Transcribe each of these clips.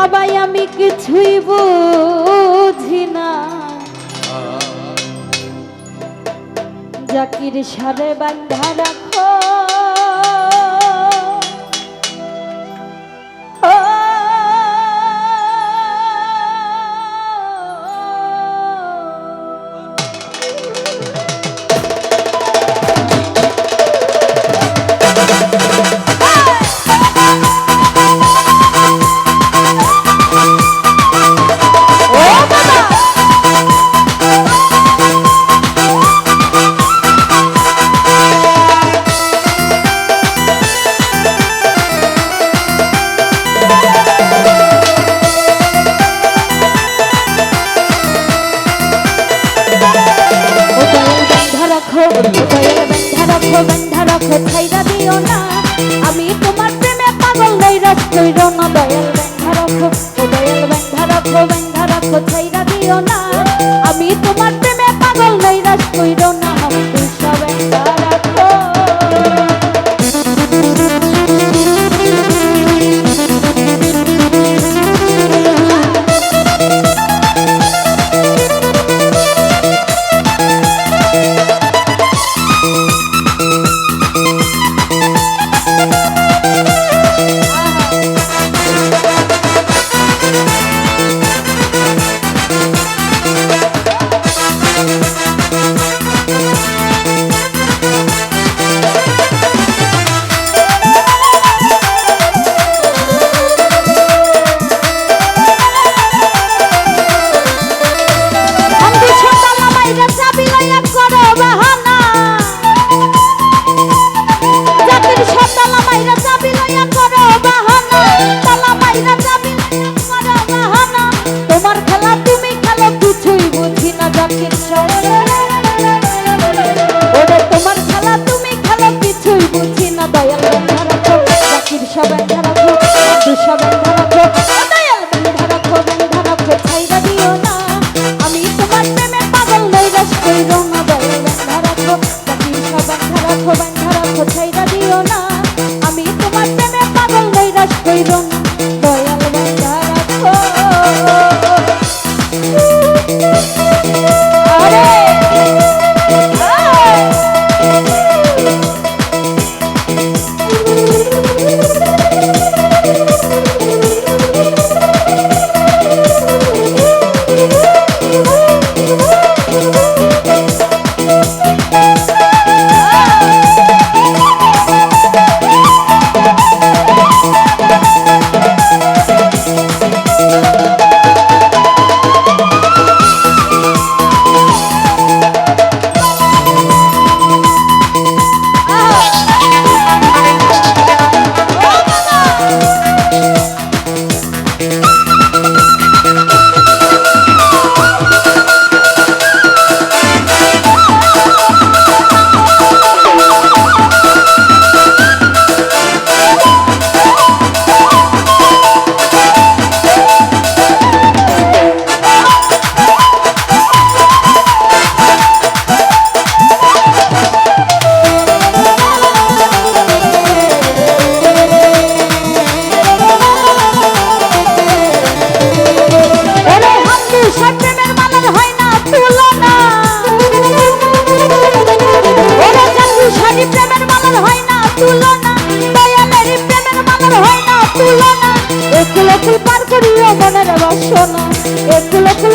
বাবাই আমি কিছুই বুঝি না। জাকির সারে বান্ধা রাখ কইরো না দয়া তুলনা দয়ালের প্রেমের মামর হয় না তুলনা। একুল মনের বাসনা একুল একুল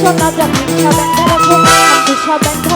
রাখো কাজা দিশা বেঁধে রাখো দিশা বেঁধে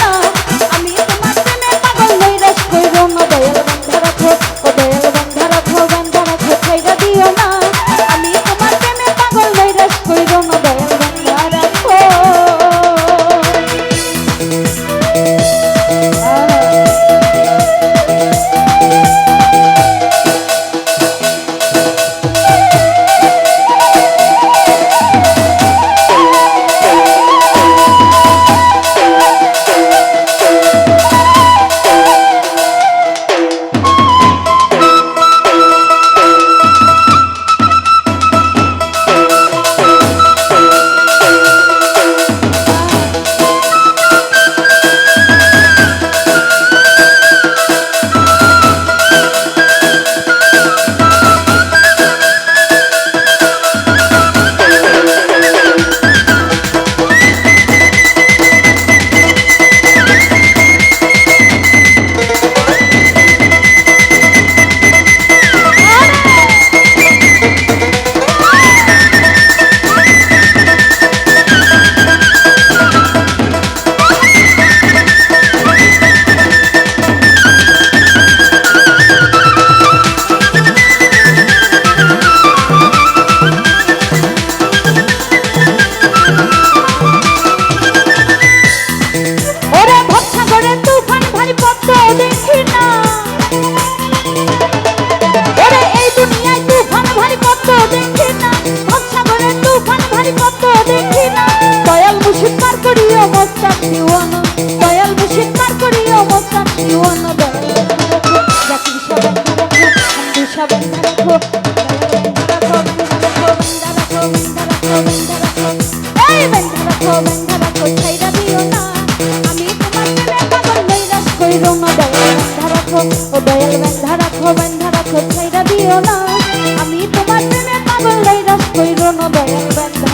না না। আমি তোমার প্রেমে পাগল রাস কইরো না দয়া